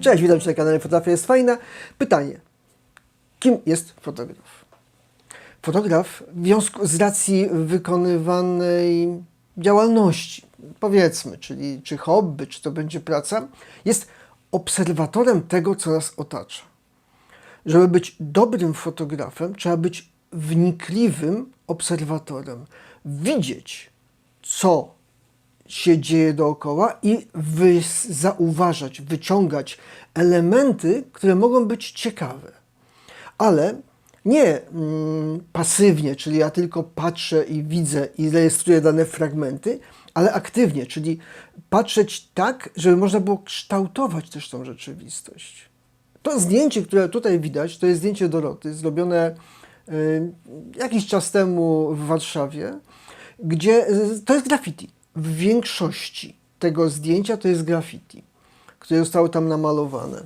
Cześć, witam Cię na kanale Fotografia jest fajna. Pytanie. Kim jest fotograf? Fotograf w związku z racji wykonywanej działalności, powiedzmy, czyli czy hobby, czy to będzie praca, jest obserwatorem tego, co nas otacza. Żeby być dobrym fotografem, trzeba być wnikliwym obserwatorem. Widzieć, co się dzieje dookoła i wy, zauważać, wyciągać elementy, które mogą być ciekawe. Ale nie mm, pasywnie, czyli ja tylko patrzę i widzę i rejestruję dane fragmenty, ale aktywnie, czyli patrzeć tak, żeby można było kształtować też tą rzeczywistość. To zdjęcie, które tutaj widać, to jest zdjęcie Doroty, zrobione y, jakiś czas temu w Warszawie, gdzie y, to jest graffiti. W większości tego zdjęcia to jest graffiti, które zostało tam namalowane.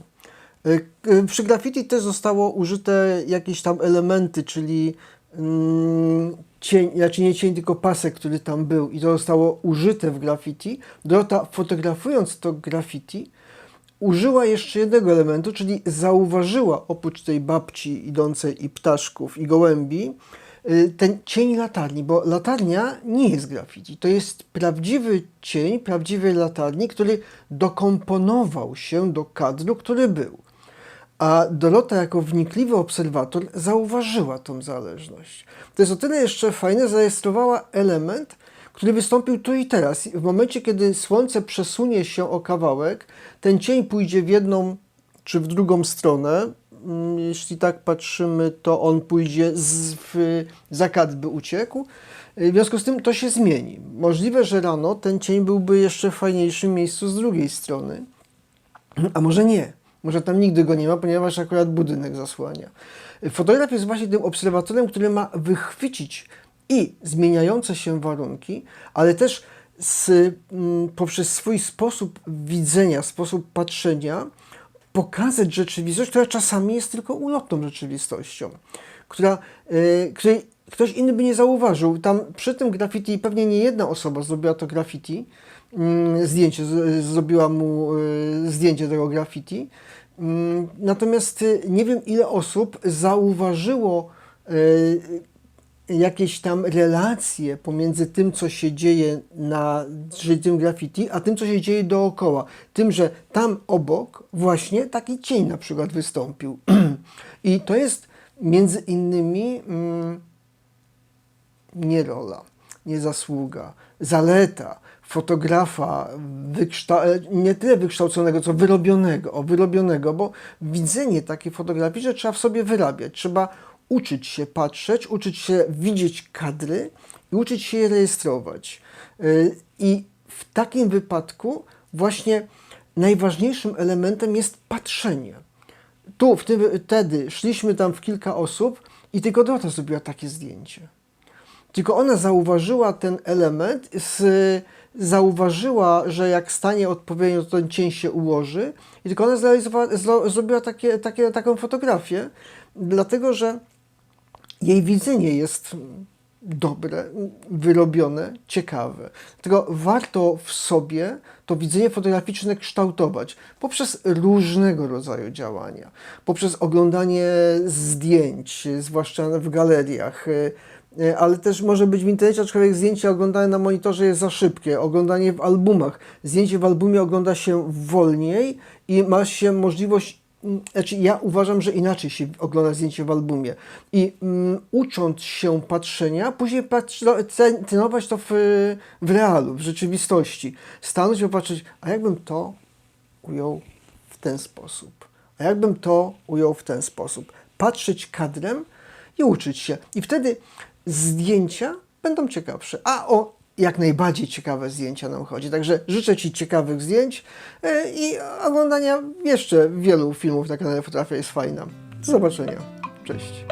Y, y, Przy graffiti też zostało użyte jakieś tam elementy, czyli mm, cień, znaczy nie cień, tylko pasek, który tam był i to zostało użyte w graffiti. Dorota fotografując to graffiti użyła jeszcze jednego elementu, czyli zauważyła oprócz tej babci idącej i ptaszków i gołębi, ten cień latarni, bo latarnia nie jest graffiti. To jest prawdziwy cień prawdziwej latarni, który dokomponował się do kadru, który był. A Dorota, jako wnikliwy obserwator, zauważyła tą zależność. To jest o tyle jeszcze fajne, zarejestrowała element, który wystąpił tu i teraz. W momencie, kiedy słońce przesunie się o kawałek, ten cień pójdzie w jedną czy w drugą stronę. Mm, Jeśli tak patrzymy, to on pójdzie z, w, za kadr by uciekł. W związku z tym to się zmieni. Możliwe, że rano ten cień byłby jeszcze w fajniejszym miejscu z drugiej strony. A może nie. Może tam nigdy go nie ma, ponieważ akurat budynek zasłania. Fotograf jest właśnie tym obserwatorem, który ma wychwycić i zmieniające się warunki, ale też z, mm, poprzez swój sposób widzenia, sposób patrzenia pokazać rzeczywistość, która czasami jest tylko ulotną rzeczywistością, która, y, której ktoś inny by nie zauważył. Tam przy tym graffiti pewnie nie jedna osoba zrobiła to graffiti, mm, zdjęcie, z- zrobiła mu y, zdjęcie tego graffiti. Mm, Natomiast y, nie wiem, ile osób zauważyło y, jakieś tam relacje pomiędzy tym, co się dzieje na czyli tym graffiti, a tym, co się dzieje dookoła. Tym, że tam obok właśnie taki cień na przykład wystąpił. I to jest między innymi mm, nie rola, nie zasługa, zaleta fotografa, nie tyle wykształconego, co wyrobionego, o wyrobionego, bo widzenie takiej fotografii, że trzeba w sobie wyrabiać, trzeba uczyć się patrzeć, uczyć się widzieć kadry i uczyć się je rejestrować. Yy, I w takim wypadku właśnie najważniejszym elementem jest patrzenie. Tu, w tym, wtedy szliśmy tam w kilka osób i tylko Dorota zrobiła takie zdjęcie. Tylko ona zauważyła ten element, z, zauważyła, że jak stanie odpowiednio, to ten cień się ułoży i tylko ona zrobiła takie, takie, taką fotografię, dlatego że jej widzenie jest dobre, wyrobione, ciekawe. Dlatego warto w sobie to widzenie fotograficzne kształtować poprzez różnego rodzaju działania, poprzez oglądanie zdjęć, zwłaszcza w galeriach, ale też może być w internecie, aczkolwiek zdjęcie oglądane na monitorze jest za szybkie, oglądanie w albumach. Zdjęcie w albumie ogląda się wolniej i ma się możliwość Znaczy, ja uważam, że inaczej się ogląda zdjęcie w albumie. I mm, ucząc się patrzenia, później patrz, cen- cenować to w, w realu, w rzeczywistości. Stanąć i popatrzeć, a jakbym to ujął w ten sposób? A jakbym to ujął w ten sposób? Patrzeć kadrem i uczyć się. I wtedy zdjęcia będą ciekawsze. A o jak najbardziej ciekawe zdjęcia nam chodzi. Także życzę Ci ciekawych zdjęć e, i oglądania jeszcze wielu filmów na kanale Fotografia jest fajna. Do zobaczenia. Cześć.